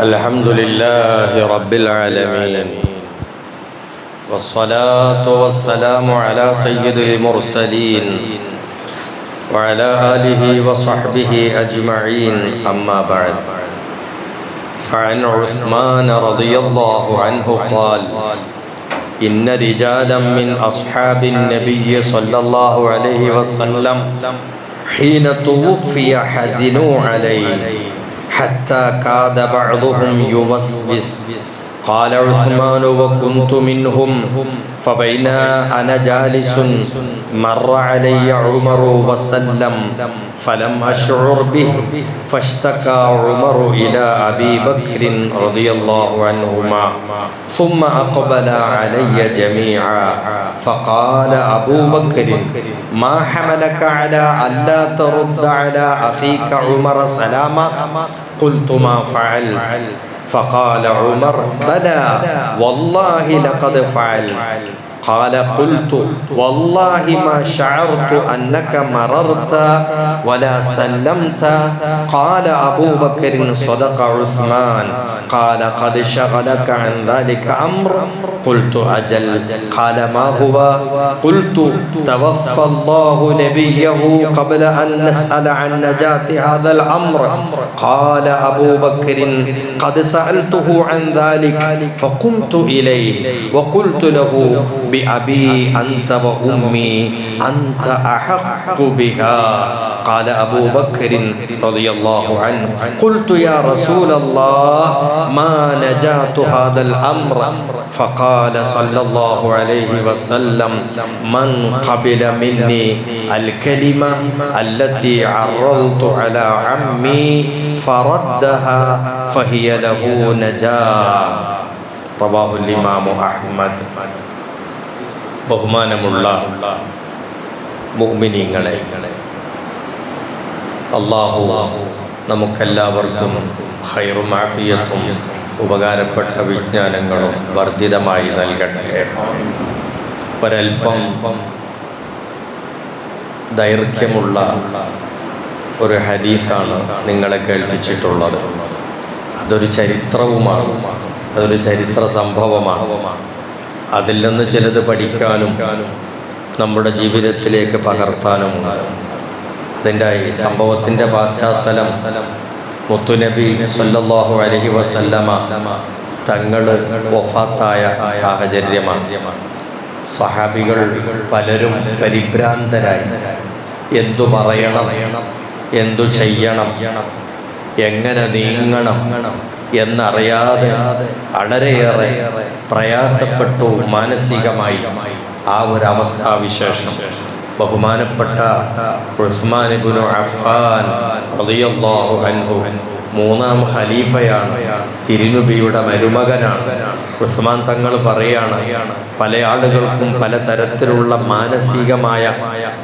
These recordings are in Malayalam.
الحمد لله رب العالمين. والصلاة والسلام على سيد المرسلين وعلى آله وصحبه أجمعين. أما بعد فعن عثمان رضي الله عنه قال إن رجالا من أصحاب النبي صلى الله عليه وسلم حين توفي حزنوا عليه. hatta kâde ba'duhum yuvasvis قال عثمان وكنت منهم فبينا أنا جالس مر علي عمر وسلم فلم أشعر به فاشتكى عمر إلى أبي بكر رضي الله عنهما ثم أقبل علي جميعا فقال أبو بكر ما حملك على ألا ترد على أخيك عمر سلاما قلت ما فعلت فقال عمر بلى والله لقد فعلت. قال قلت والله ما شعرت أنك مررت ولا سلمت قال أبو بكر صدق عثمان قال قد شغلك عن ذلك أمر قلت أجل قال ما هو قلت توفى الله نبيه قبل أن نسأل عن نجاة هذا الأمر قال أبو بكر قد سألته عن ذلك فقمت إليه وقلت له بأبي أنت وأمي أنت أحق بها قال أبو بكر رضي الله عنه قلت يا رسول الله ما نجاة هذا الأمر فقال صلى الله عليه وسلم من قبل مني الكلمة التي عرضت على عمي فردها فهي له نجاة رواه الإمام أحمد. ബഹുമാനമുള്ള മുഹ്മിനീങ്ങളെ അള്ളാഹു നമുക്കെല്ലാവർക്കും ഹൈറും ആഫിയത്തും ഉപകാരപ്പെട്ട വിജ്ഞാനങ്ങളും വർദ്ധിതമായി നൽകട്ടെ. ഒരൽപ്പം ദൈർഘ്യമുള്ള ഒരു ഹദീസാണ് നിങ്ങളെ കേൾപ്പിച്ചിട്ടുള്ളത്. അതൊരു ചരിത്രവുമാണ്. അതൊരു ചരിത്ര സംഭവമാണ്. അതിൽ നിന്ന് ചിലത് പഠിക്കാനും നമ്മുടെ ജീവിതത്തിലേക്ക് പകർത്താനും അതിന്റെ ഈ സംഭവത്തിന്റെ പാശ്ചാത്തലം മുത്തുനബി സല്ലാഹു അലഹി വസല്ലമ തങ്ങൾ ഒഫാത്തായ സാഹചര്യമാണ്. സഹാബികൾ പലരും പരിഭ്രാന്തരായി. എന്തു പറയണം? എന്തു ചെയ്യണം? എങ്ങനെ നീങ്ങണം? എന്നറിയാതെ വളരെയേറെ പ്രയാസപ്പെട്ടു മാനസികമായി ആ ഒരു അവസ്ഥാവിശേഷം. ബഹുമാനപ്പെട്ട ഉസ്മാൻ അഫ്ഫാൻ അൻഹു മൂന്നാം ഖലീഫയാണ് തിരുനുബിയുടെ മരുമകനാണ്. ഉസ്മാൻ തങ്ങൾ പറയാണ് പല ആളുകൾക്കും പല തരത്തിലുള്ള മാനസികമായ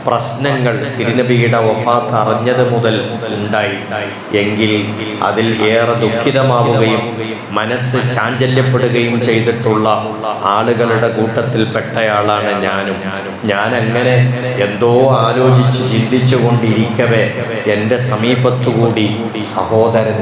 പ്രശ്നങ്ങൾ തിരുനബിയുടെ വഫാത്ത് അറിഞ്ഞത് മുതൽ ഉണ്ടായി. എങ്കിൽ അതിൽ ഏറെ ദുഃഖിതമാവുകയും മനസ്സ് ചാഞ്ചല്യപ്പെടുകയും ചെയ്തിട്ടുള്ള ആളുകളുടെ കൂട്ടത്തിൽപ്പെട്ടയാളാണ് ഞാനും. ഞാൻ അങ്ങനെ എന്തോ ആലോചിച്ച് ചിന്തിച്ചു കൊണ്ടിരിക്കവേ എന്റെ സമീപത്തുകൂടി സഹോദരൻ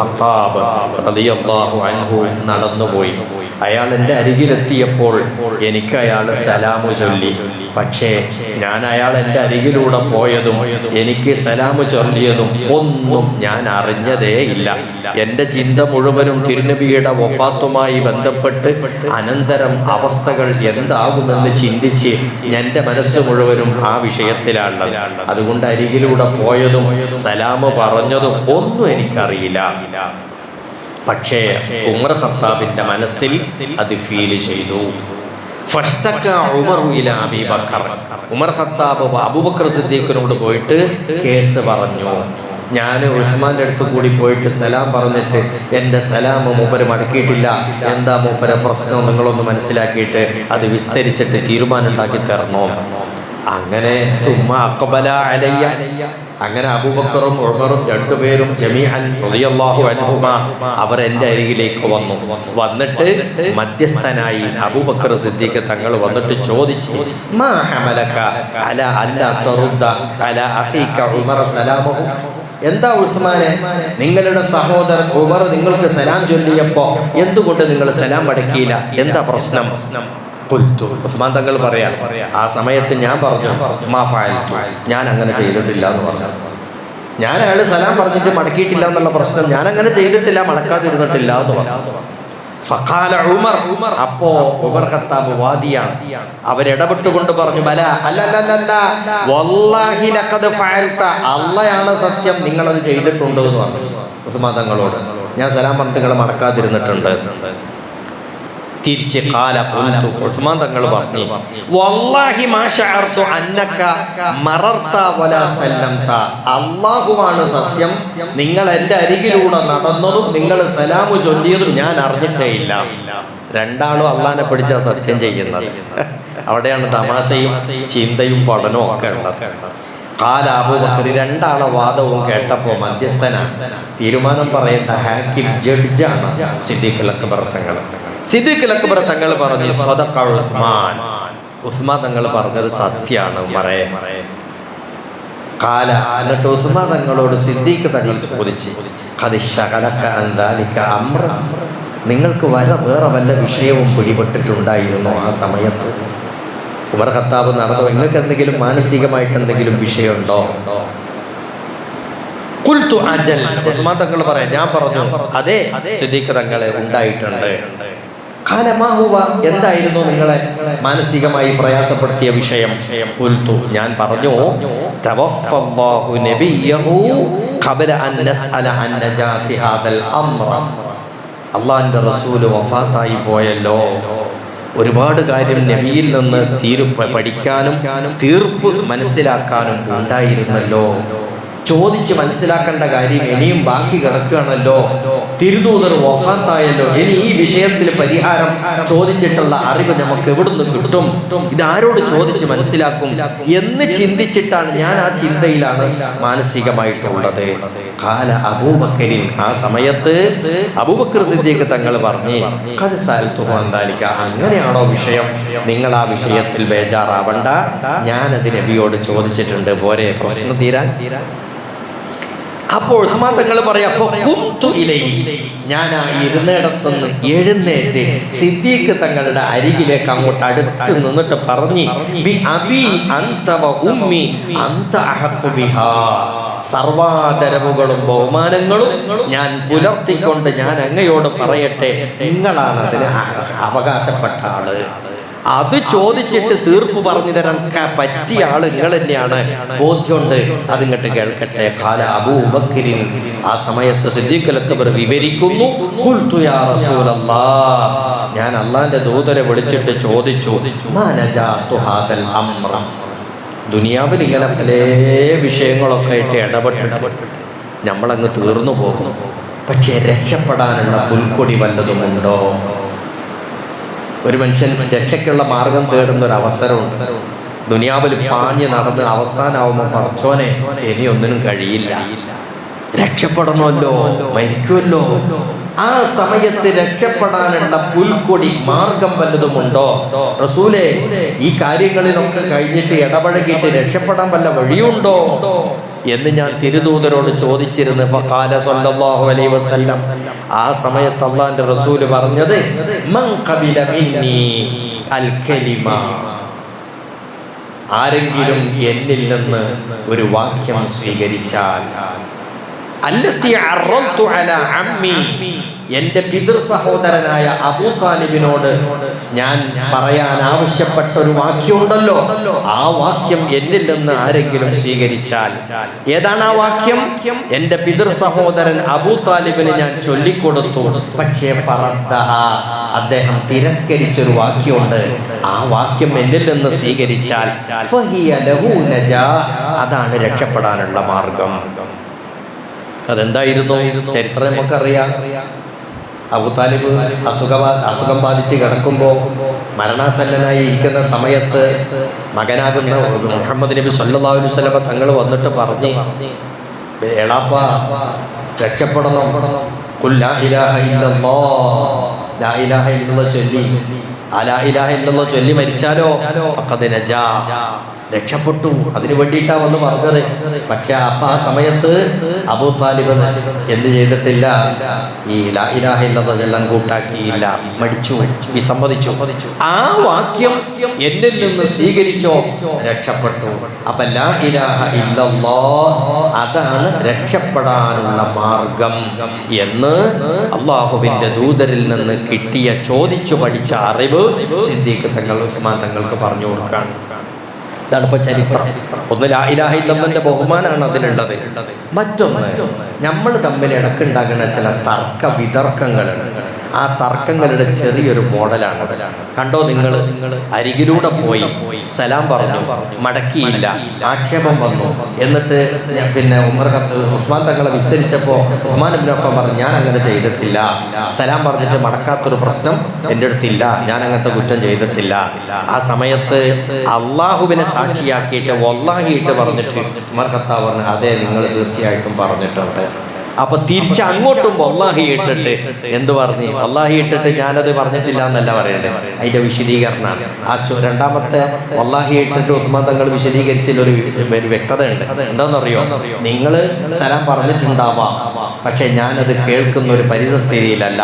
ഖത്താബ് റളിയല്ലാഹു അൻഹു നടന്നുപോയി. അയാൾ എന്റെ അരികിലെത്തിയപ്പോൾ എനിക്ക് അയാൾ സലാമു ചൊല്ലി. പക്ഷേ ഞാൻ അയാൾ എന്റെ അരികിലൂടെ പോയതും എനിക്ക് സലാമ് ചൊല്ലിയതും ഒന്നും ഞാൻ അറിഞ്ഞതേ ഇല്ല. എന്റെ ചിന്ത മുഴുവനും തിരുനബിയുടെ വഫാത്തുമായി ബന്ധപ്പെട്ട് അനന്തരം അവസ്ഥകൾ എന്താകുമെന്ന് ചിന്തിച്ച് എന്റെ മനസ്സ് മുഴുവനും ആ വിഷയത്തിലാണ് അതുകൊണ്ട് അരികിലൂടെ പോയതും സലാമ് പറഞ്ഞതും ഒന്നും എനിക്കറിയില്ല. പക്ഷേ ഉമർ ഖത്താബിന്റെ മനസ്സിൽ അത് ഫീൽ ചെയ്തു. ഉമർ ഖത്താബ് അബൂബക്കർ സിദ്ദീഖിനോട് പോയിട്ട് കേസ് പറഞ്ഞു. ഞാൻ ഉസ്മാന്റെ അടുത്ത് കൂടി പോയിട്ട് സലാം പറഞ്ഞിട്ട് എന്റെ സലാം മൂപ്പര് മടക്കിയിട്ടില്ല. എന്താ മൂപ്പര പ്രശ്നം നിങ്ങളൊന്ന് മനസ്സിലാക്കിയിട്ട് അത് വിസ്തരിച്ചിട്ട് തീരുമാനം ഉണ്ടാക്കി തരണോ. അങ്ങനെ അലയ്യ. അങ്ങനെ അബൂബക്കറും ഉമറും രണ്ടുപേരും ജമീഅൻ റളിയല്ലാഹു അവർ എന്റെ അരികിലേക്ക് വന്നു. വന്നിട്ട് മധ്യസ്ഥനായി അബൂബക്കർ സിദ്ദീഖ് തങ്ങൾ വന്നിട്ട് ചോദിച്ചു മാ ഹമലക? അല അല ഉമർ എന്താ ഉസ്മാനെ? നിങ്ങളുടെ സഹോദരൻ ഉമർ നിങ്ങൾക്ക് സലാം ചൊല്ലിയപ്പോ എന്തുകൊണ്ട് നിങ്ങൾ സലാം മടക്കിയില്ല എന്താ പ്രശ്നം? പുൽത്തു ഉസ്മാൻ പറയാ ആ സമയത്ത് ഞാൻ പറഞ്ഞു. ഞാൻ അങ്ങനെ ചെയ്തിട്ടില്ല എന്ന് പറഞ്ഞു. ഞാൻ അയാൾ സലാം പറഞ്ഞിട്ട് മടക്കിയിട്ടില്ല എന്നുള്ള പ്രശ്നം ഞാൻ അങ്ങനെ ചെയ്തിട്ടില്ല മടക്കാതിരുന്നിട്ടില്ല എന്ന് പറഞ്ഞു. ഫഖാല ഉമർ അപ്പോ ഉമർ വാദിയാണ്. അവരിടപെട്ടുകൊണ്ട് പറഞ്ഞു ബല വല്ലാഹി ലഖദ് ഫഅൽത അള്ളയാണ് സത്യം നിങ്ങൾ അത് ചെയ്തിട്ടുണ്ട് എന്ന് പറഞ്ഞു ഉസ്മാൻ തങ്ങളോട് ഞാൻ സലാം പറഞ്ഞിട്ട് നിങ്ങൾ മടക്കാതിരുന്നിട്ടുണ്ട്. തിരിച്ച് കാല പുൽത്തു ഉസ്മാൻ തങ്ങൾ പറഞ്ഞു വല്ലാഹി അന്നക വലാ സല്ലംത. സത്യം. നിങ്ങൾ എന്റെ അരികിലൂടെ നടന്നതും നിങ്ങൾ സലാമു ചൊല്ലിയതും ഞാൻ അറിഞ്ഞിട്ടേ ഇല്ല രണ്ടാളും അള്ളാനെ പിടിച്ച സത്യം ചെയ്യുന്നത്. അവിടെയാണ് തമാശയും ചിന്തയും പഠനവും ഒക്കെ ഉള്ളത്. കാല അബൂബക്കർ രണ്ടാളെ വാദവും കേട്ടപ്പോ മധ്യസ്ഥനാണ്. തീരുമാനം പറയേണ്ട ഹാക്കിം ജഡ്ജാണ് സിദ്ദീഖ് അക്ബർ തങ്ങൾ. സിദ്ദീഖ് അക്ബർ തങ്ങൾ പറഞ്ഞു സ്വതക്ക ഉസ്മാൻ. ഉസ്മാൻ. തങ്ങൾ പറഞ്ഞത് സത്യാണ് പറയേ കാല എന്നിട്ട് ഉസ്മാൻ തങ്ങളോട് സിദ്ദീഖ് തങ്ങൾ ചോദിച്ചു അന്താലിക്ക അമ്ര. നിങ്ങൾക്ക് വല വേറെ വല്ല വിഷയവും പിടിപെട്ടിട്ടുണ്ടായിരുന്നു ആ സമയത്ത്? ഉമർ ഖത്താബ് നടന്നു? നിങ്ങൾക്ക് എന്തെങ്കിലും മാനസികമായിട്ട് എന്തെങ്കിലും വിഷയമുണ്ടോ? ഉസ്മാൻ തങ്ങൾ പറയാം ഞാൻ പറഞ്ഞു അതെ സിദ്ദീഖ് തങ്ങളെ ഉണ്ടായിട്ടുണ്ട്. കാലമാഹുവ എന്തായിരുന്നു നിങ്ങളെ മാനസികമായി പ്രയാസപ്പെടുത്തിയ വിഷയം? കുൽത്തു ഞാൻ പറഞ്ഞു അള്ളാന്റെ റസൂൽ വഫാത്തായി പോയല്ലോ. ഒരുപാട് കാര്യം നബിയിൽ നിന്ന് തീർപ്പ് പഠിക്കാനും തീർപ്പ് മനസ്സിലാക്കാനും ഉണ്ടായിരുന്നല്ലോ. ചോദിച്ച് മനസ്സിലാക്കേണ്ട കാര്യം ഇനിയും ബാക്കി കിടക്കുകയാണല്ലോ. തിരുദൂതർ വഫാത്തായല്ലോ. ഇനി ഈ വിഷയത്തിൽ പരിഹാരം ചോദിച്ചിട്ടുള്ള അറിവ് നമുക്ക് എവിടുന്ന് കിട്ടും? ഇതാരോട് ചോദിച്ച് മനസ്സിലാക്കും? എന്ന് ചിന്തിച്ചിട്ടാണ് ഞാൻ ആ ചിന്തയിലാണ് മാനസികമായിട്ടുള്ളത്. കാല അബൂബക്കരിൻ ആ സമയത്ത് അബൂബക്കർ സിദ്ദീഖ് തങ്ങൾ പറഞ്ഞ് അത് സാൽത്തുഹാന്താലിക്ക അങ്ങനെയാണോ വിഷയം? നിങ്ങൾ ആ വിഷയത്തിൽ ബേജാറാവണ്ട. ഞാനത് നബിയോട് ചോദിച്ചിട്ടുണ്ട്. പോരെ പ്രശ്നം തീരാൻ. അപ്പോൾ തങ്ങൾ പറയാ. ഞാൻ ആ ഇരുന്നിടത്തുനിന്ന് എഴുന്നേറ്റ് സിദ്ദീഖ് തങ്ങളുടെ അരികിലേക്ക് അങ്ങോട്ട് അടുത്ത് നിന്നിട്ട് പറഞ്ഞു "ബി അബി ഉമ്മി അന്ത അഹഖു ബിഹാ." സർവാദരവുകളും ബഹുമാനങ്ങളും ഞാൻ പുലർത്തിക്കൊണ്ട് ഞാൻ അങ്ങയോട് പറയട്ടെ നിങ്ങളാണ് അതിന് അവകാശപ്പെട്ട ആൾ അത് ചോദിച്ചിട്ട് തീർപ്പ് പറഞ്ഞു തരാൻ പറ്റിയ ആൾ നിങ്ങൾ തന്നെയാണ്. ബോധ്യമുണ്ട്. അതിങ്ങോട്ട് കേൾക്കട്ടെ. കാല അബൂബക്കരിൻ ആ സമയത്ത് സിദ്ദീഖലക്കബർ വിവരിക്കുന്നു. ഞാൻ അള്ളാന്റെ ദൂതരെ വിളിച്ചിട്ട് ചോദിച്ചു? ദുനിയാവിൽ ഇങ്ങനെ പല വിഷയങ്ങളൊക്കെ ആയിട്ട് ഇടപെട്ട് നമ്മളങ്ങ് തീർന്നു പോകുന്നു. പക്ഷേ രക്ഷപ്പെടാനുള്ള പുൽക്കൊടി വല്ലതുമുണ്ടോ? ഒരു മനുഷ്യൻ രക്ഷയ്ക്കുള്ള മാർഗം തേടുന്ന ഒരു അവസരമുണ്ട് ദുനിയാവിൽ പാഞ്ഞ് നടന്ന് അവസാനാവുമ്പോൾ പറച്ചോനെ ഇനി ഒന്നിനും കഴിയില്ല. രക്ഷപ്പെടണമല്ലോ മരിക്കുമല്ലോ. ആ സമയത്ത് രക്ഷപ്പെടാനുള്ള പുൽക്കൊടി മാർഗം വല്ലതുമുണ്ടോ? റസൂലെ ഈ കാര്യങ്ങളിലൊക്കെ കഴിഞ്ഞിട്ട് ഇടപഴകിയിട്ട് രക്ഷപ്പെടാൻ വല്ല വഴിയുണ്ടോ? എന്ന് ഞാൻ തിരുദൂതരോട് ചോദിച്ചിരുന്നു. ഫഖാല സല്ലല്ലാഹു അലൈഹി വസല്ലം. ആ സമയത്ത് അള്ളാന്റെ റസൂൽ പറഞ്ഞത് മൻ ഖബില അൽ കലിമ ആരെങ്കിലും എന്നിൽ നിന്ന് ഒരു വാക്യം സ്വീകരിച്ചാൽ അമ്മി. എന്റെ പിതൃ സഹോദരനായ അബൂ താലിബിനോട് ഞാൻ പറയാൻ ആവശ്യപ്പെട്ട ഒരു വാക്യമുണ്ടല്ലോ. ആ വാക്യം എന്നിൽ നിന്ന് ആരെങ്കിലും സ്വീകരിച്ചാൽ. ഏതാണ് ആ വാക്യം? എന്റെ പിതൃ സഹോദരൻ അബൂ താലിബിന് ഞാൻ ചൊല്ലിക്കൊടുത്തു. പക്ഷേ പറത്ത അദ്ദേഹം തിരസ്കരിച്ചൊരു വാക്യമുണ്ട്. ആ വാക്യം എന്നിൽ നിന്ന് സ്വീകരിച്ചാൽ. അതാണ് രക്ഷപ്പെടാനുള്ള മാർഗം. അതെന്തായിരുന്നു? ചരിത്രം നമുക്കറിയാം. അബുതാലിബ് അസുഖ അസുഖം ബാധിച്ച് കിടക്കുമ്പോൾ മരണാസന്നനായി ഇരിക്കുന്ന സമയത്ത് മകനാകുന്ന മുഹമ്മദ് നബി സല്ലാ അലൈഹി വസല്ലമ തങ്ങൾ വന്നിട്ട് പറഞ്ഞു എളാപ്പ രക്ഷപ്പെടണം. ലാ ഇലാഹ ചൊല്ലി. ആ ലാ ചൊല്ലി മരിച്ചാലോ? നജാ. രക്ഷപ്പെട്ടു. അതിനു വേണ്ടിയിട്ടാ വന്ന് പറഞ്ഞത്. പക്ഷെ അപ്പൊ ആ സമയത്ത് അബൂ താലിബ് എന്ത് ചെയ്തിട്ടില്ല? ഈ ലാ ഇലാഹ ഇല്ലല്ലാഹ് ചെല്ലാൻ കൂട്ടാക്കിയില്ല. മടിച്ചു വിസമ്മതിച്ചു. ആ വാക്യം എന്നിൽ നിന്ന് സ്വീകരിച്ചോ? രക്ഷപ്പെട്ടു. അപ്പൊ ലാ ഇലാഹ ഇല്ലല്ലാഹ് അതാണ് രക്ഷപ്പെടാനുള്ള മാർഗം എന്ന് അള്ളാഹുവിന്റെ ദൂതരിൽ നിന്ന് കിട്ടിയ ചോദിച്ചു പഠിച്ച അറിവ് സിദ്ദീഖ് തങ്ങൾ ഉസ്മാൻ തങ്ങൾക്ക് പറഞ്ഞു കൊടുക്കാണ് ഇതാണ് ഇപ്പൊ ചരിത്രം. ഒന്ന് ലാഹിലാഹിന്റെ ബഹുമാനാണ് അതിലുള്ളത്. മറ്റൊന്ന് നമ്മൾ തമ്മിൽ ഇടക്കുണ്ടാകുന്ന ചില തർക്ക വിതർക്കങ്ങളുണ്ട് ആ തർക്കങ്ങളുടെ ചെറിയൊരു മോഡലാണ്. കണ്ടോ നിങ്ങൾ? അരികിലൂടെ പോയി. സലാം പറഞ്ഞു. മടക്കിയില്ല. ആക്ഷേപം വന്നു. എന്നിട്ട് പിന്നെ ഉമർ ഉസ്മാൻ തങ്ങളെ വിസ്തരിച്ചപ്പോ ഉസ്മാൻ അഫ്ഫാൻ പറഞ്ഞു ഞാൻ അങ്ങനെ ചെയ്തിട്ടില്ല. സലാം പറഞ്ഞിട്ട് മടക്കാത്തൊരു പ്രശ്നം എന്റെ അടുത്തില്ല. ഞാൻ അങ്ങനത്തെ കുറ്റം ചെയ്തിട്ടില്ല. ആ സമയത്ത് അള്ളാഹുവിനെ സാക്ഷിയാക്കിയിട്ട് ഒല്ലാഹിയിട്ട് പറഞ്ഞിട്ട് ഉമർ ഖത്താവ് പറഞ്ഞു അതെ നിങ്ങൾ തീർച്ചയായിട്ടും പറഞ്ഞിട്ടുണ്ട്. അപ്പൊ തിരിച്ച് അങ്ങോട്ടും വല്ലാഹി ഇട്ടിട്ട് എന്ത് പറഞ്ഞു? വല്ലാഹി ഇട്ടിട്ട് ഞാനത് പറഞ്ഞിട്ടില്ല എന്നല്ല പറയണ്ടേ അതിന്റെ വിശദീകരണമാണ്. ആ രണ്ടാമത്തെ വല്ലാഹി ഇട്ടിട്ട് ഉസ്മാൻ തങ്ങൾ വിശദീകരിച്ചതിൽ ഒരു വ്യക്തത ഉണ്ട് എന്താണെന്നറിയോ നിങ്ങൾ സലാം പറഞ്ഞിട്ടുണ്ടാവാം. പക്ഷെ ഞാനത് കേൾക്കുന്ന ഒരു പരിതസ്ഥിതിയിലല്ല.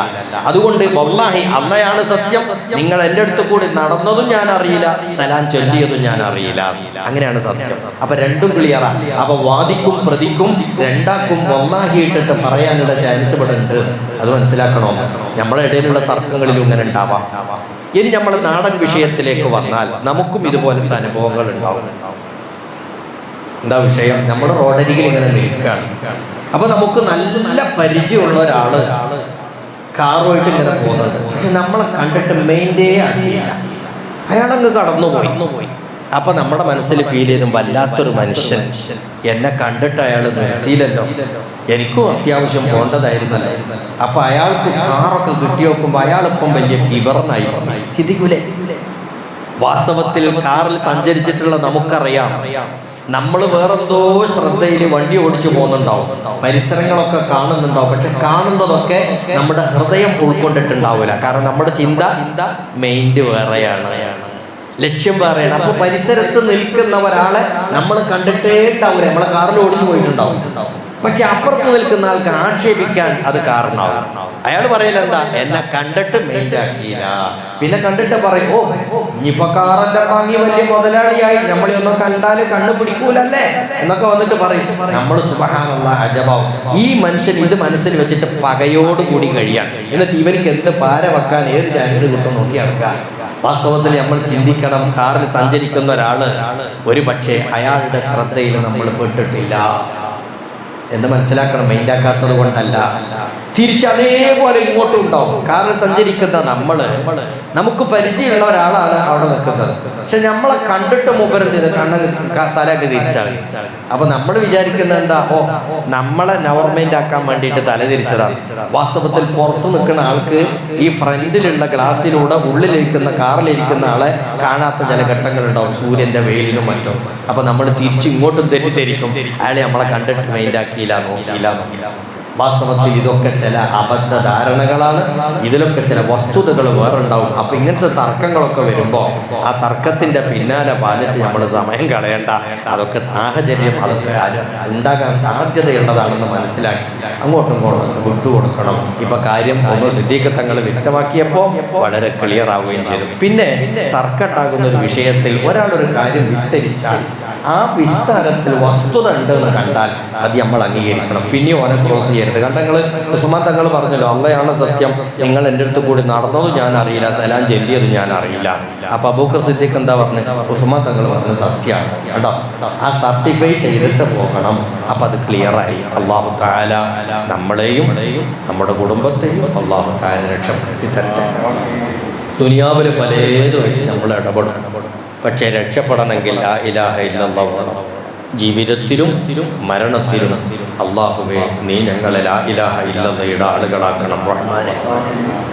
അതുകൊണ്ട് വല്ലാഹി അന്നയാണ് സത്യം. നിങ്ങൾ എന്റെ അടുത്ത് കൂടി നടന്നതും ഞാൻ അറിയില്ല സലാം ചൊല്ലിയതും ഞാൻ അറിയില്ല. അങ്ങനെയാണ് സത്യം. അപ്പൊ രണ്ടും ക്ലിയറാ അപ്പൊ വാദിക്കും പ്രതിക്കും രണ്ടാക്കും വല്ലാഹി ഇട്ടിട്ട് പറയാനുള്ള ചാൻസ് ഇവിടെ ഉണ്ട്. അത് മനസ്സിലാക്കണോ? നമ്മളെ ഇടയിലുള്ള തർക്കങ്ങളിലും ഇങ്ങനെ ഉണ്ടാവാം. ഇനി നമ്മൾ നാടൻ വിഷയത്തിലേക്ക് വന്നാൽ നമുക്കും ഇതുപോലത്തെ അനുഭവങ്ങൾ ഉണ്ടാവും. എന്താ വിഷയം? നമ്മൾ റോഡരികിൽ ഇങ്ങനെ നിൽക്കുകയാണ്. അപ്പൊ നമുക്ക് നല്ല പരിചയമുള്ള ഒരാൾ കാറുമായിട്ട് ഇങ്ങനെ പോകുന്നുണ്ട് പക്ഷെ നമ്മളെ കണ്ടിട്ട് മെയിന്റേ അറിയില്ല അയാളങ്ങ് കടന്നുപോയി. അപ്പൊ നമ്മുടെ മനസ്സിൽ ഫീൽ ചെയ്തും വല്ലാത്തൊരു മനുഷ്യൻ. എന്നെ കണ്ടിട്ട് അയാൾ നിർത്തിയില്ലല്ലോ. എനിക്കും അത്യാവശ്യം പോണ്ടതായിരുന്നല്ലേ. അപ്പൊ അയാൾക്ക് കാറൊക്കെ കിട്ടി നോക്കുമ്പോ അയാളിപ്പം വലിയ കിവറനായി ചിന്തിക്കൂലേ? വാസ്തവത്തിൽ കാറിൽ സഞ്ചരിച്ചിട്ടുള്ള നമുക്കറിയാം. നമ്മൾ വേറെന്തോ ശ്രദ്ധയിൽ വണ്ടി ഓടിച്ചു പോകുന്നുണ്ടാവും. പരിസരങ്ങളൊക്കെ കാണുന്നുണ്ടാവും. പക്ഷെ കാണുന്നതൊക്കെ നമ്മുടെ ഹൃദയം ഉൾക്കൊണ്ടിട്ടുണ്ടാവില്ല കാരണം നമ്മുടെ ചിന്ത മെയിൻഡ് വേറെയാണ്. ലക്ഷ്യം വേറെയാണ്. അപ്പൊ പരിസരത്ത് നിൽക്കുന്ന ഒരാളെ നമ്മൾ കണ്ടിട്ടേ ഉണ്ടാവില്ല നമ്മളെ കാറിൽ ഓടിച്ചു പോയിട്ടുണ്ടാവും. പക്ഷെ അപ്പുറത്ത് നിൽക്കുന്ന ആൾക്ക് ആക്ഷേപിക്കാൻ അത് കാരണമാവും. അയാൾ പറയല എന്താ? എന്നെ കണ്ടിട്ട് മെയിൻഡ് ആക്കിയില്ല പിന്നെ കണ്ടിട്ട് പറയും ഓ ഇനിയിപ്പൊ കാറെല്ലാം വാങ്ങി വലിയ മുതലാളിയായി. നമ്മളെ ഒന്ന് കണ്ടാൽ കണ്ണു പിടിക്കൂലല്ലേ? എന്നൊക്കെ വന്നിട്ട് പറയും. നമ്മൾ സുബഹാനുള്ള അജബാവും. ഈ മനുഷ്യൻ ഇത് മനസ്സിൽ വെച്ചിട്ട് പകയോടുകൂടി കഴിയാൻ എന്നിട്ട് ഇവർക്ക് എന്ത് പാര വെക്കാൻ ഏത് ചാൻസ് കിട്ടും നോക്കി അടക്കാൻ വാസ്തവത്തിൽ നമ്മൾ ചിന്തിക്കണം കാറിൽ സഞ്ചരിക്കുന്ന ഒരാൾ. ഒരു പക്ഷേ അയാളുടെ ശ്രദ്ധയിൽ നമ്മൾ പെട്ടിട്ടില്ല. എന്ന് മനസ്സിലാക്കണം. മൈൻഡാക്കാത്തത് കൊണ്ടല്ല. തിരിച്ച് അതേപോലെ ഇങ്ങോട്ടും ഉണ്ടാവും കാരണം സഞ്ചരിക്കുന്ന നമ്മൾ നമുക്ക് പരിചയമുള്ള ഒരാളാണ് അവിടെ നിൽക്കുന്നത്. പക്ഷെ നമ്മളെ കണ്ടിട്ട് മൂപ്പരും കണ്ണ തലയൊക്കെ തിരിച്ചാണ്. അപ്പൊ നമ്മൾ വിചാരിക്കുന്നത് എന്താ? ഓ നമ്മളെ നവർമെന്റ് ആക്കാൻ വേണ്ടിയിട്ട് തല തിരിച്ചതാണ് വാസ്തവത്തിൽ പുറത്തു നിൽക്കുന്ന ആൾക്ക് ഈ ഫ്രണ്ടിലുള്ള ഗ്ലാസ്സിലൂടെ ഉള്ളിലിരിക്കുന്ന കാറിലിരിക്കുന്ന ആളെ കാണാത്ത ചില ഘട്ടങ്ങളുണ്ടാവും. സൂര്യന്റെ വെയിലിനും മറ്റും. അപ്പൊ നമ്മൾ തിരിച്ചു ഇങ്ങോട്ടും തെറ്റിദ്ധരിക്കും. അയാളെ നമ്മളെ കണ്ടിട്ട് മൈൻഡാക്കിയില്ല നോക്കിയില്ല നോക്കിയില്ല. വാസ്തവത്തിൽ ഇതൊക്കെ ചില അബദ്ധ ധാരണകളാണ് ഇതിലൊക്കെ ചില വസ്തുതകൾ വേറുണ്ടാവും. അപ്പൊ ഇങ്ങനത്തെ തർക്കങ്ങളൊക്കെ വരുമ്പോ ആ തർക്കത്തിന്റെ പിന്നാലെ പാഞ്ഞിട്ട് നമ്മൾ സമയം കളയണ്ട. അതൊക്കെ സാഹചര്യം അതൊക്കെ അത് ഉണ്ടാകാൻ സാധ്യതയുള്ളതാണെന്ന് മനസ്സിലാക്കി അങ്ങോട്ടും ഇങ്ങോട്ടും വിട്ടുകൊടുക്കണം. ഇപ്പൊ കാര്യം ഒന്ന് സിദ്ദീഖ് തങ്ങൾ വ്യക്തമാക്കിയപ്പോ വളരെ ക്ലിയർ ആവുകയും ചെയ്തു. പിന്നെ തർക്കമുണ്ടാകുന്ന ഒരു വിഷയത്തിൽ ഒരാളൊരു ഒരു കാര്യം വിസ്തരിച്ചാൽ ആ വിസ്താരത്തിൽ വസ്തുത ഉണ്ടെന്ന് കണ്ടാൽ അത് നമ്മൾ അംഗീകരിക്കണം. പിന്നെ ഓനെ ക്രോസ് ചെയ്യരുത്. കാരണം നിങ്ങൾ തങ്ങൾ പറഞ്ഞല്ലോ അള്ളയാണ് സത്യം. നിങ്ങൾ എന്റെ അടുത്ത് കൂടി നടന്നതും ഞാൻ അറിയില്ല. സലാം ചെല്ലിയത് ഞാൻ അറിയില്ല. അപ്പൊ അബൂക്കർ സിദ്ദീഖ് എന്താ പറഞ്ഞത് ഉസ്മാൻ തങ്ങൾ പറഞ്ഞത് സത്യമാണ്. കേട്ടോ ആ സർട്ടിഫൈ ചെയ്തിട്ട് പോകണം. അപ്പൊ അത് ക്ലിയറായി അള്ളാഹു താല നമ്മളെയും നമ്മുടെ കുടുംബത്തെയും അള്ളാഹു താല രക്ഷപ്പെടുത്തി തരട്ടെ. ദുനിയാവിൽ പലതുമായിട്ട് നമ്മൾ ഇടപെടും. പക്ഷേ രക്ഷപ്പെടണമെങ്കിൽ ആ ഇലാഹ ഇല്ലല്ലാഹ് വേണം. ജീവിതത്തിലും മരണത്തിലും അള്ളാഹുവെ നീ ഞങ്ങളെ ലാ ഇലാഹ ഇല്ലതയുടെ ആളുകളാക്കണം റഹ്മാനെ.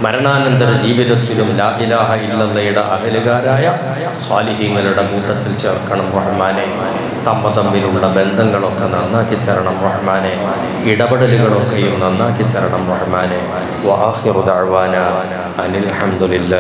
മരണാനന്തര ജീവിതത്തിലും ലാ ഇലാഹ ഇല്ലതയുടെ അകലുകാരായ സ്വാലിഹീങ്ങളുടെ കൂട്ടത്തിൽ ചേർക്കണം റഹ്മാനെ. തമ്മ തമ്മിലുള്ള ബന്ധങ്ങളൊക്കെ നന്നാക്കി തരണം റഹ്മാനെ. ഇടപെടലുകളൊക്കെയും നന്നാക്കി തരണം റഹ്മാനെ. വാഹിറു ദഅ്വാന അനിൽ അഹമ്മദില്ല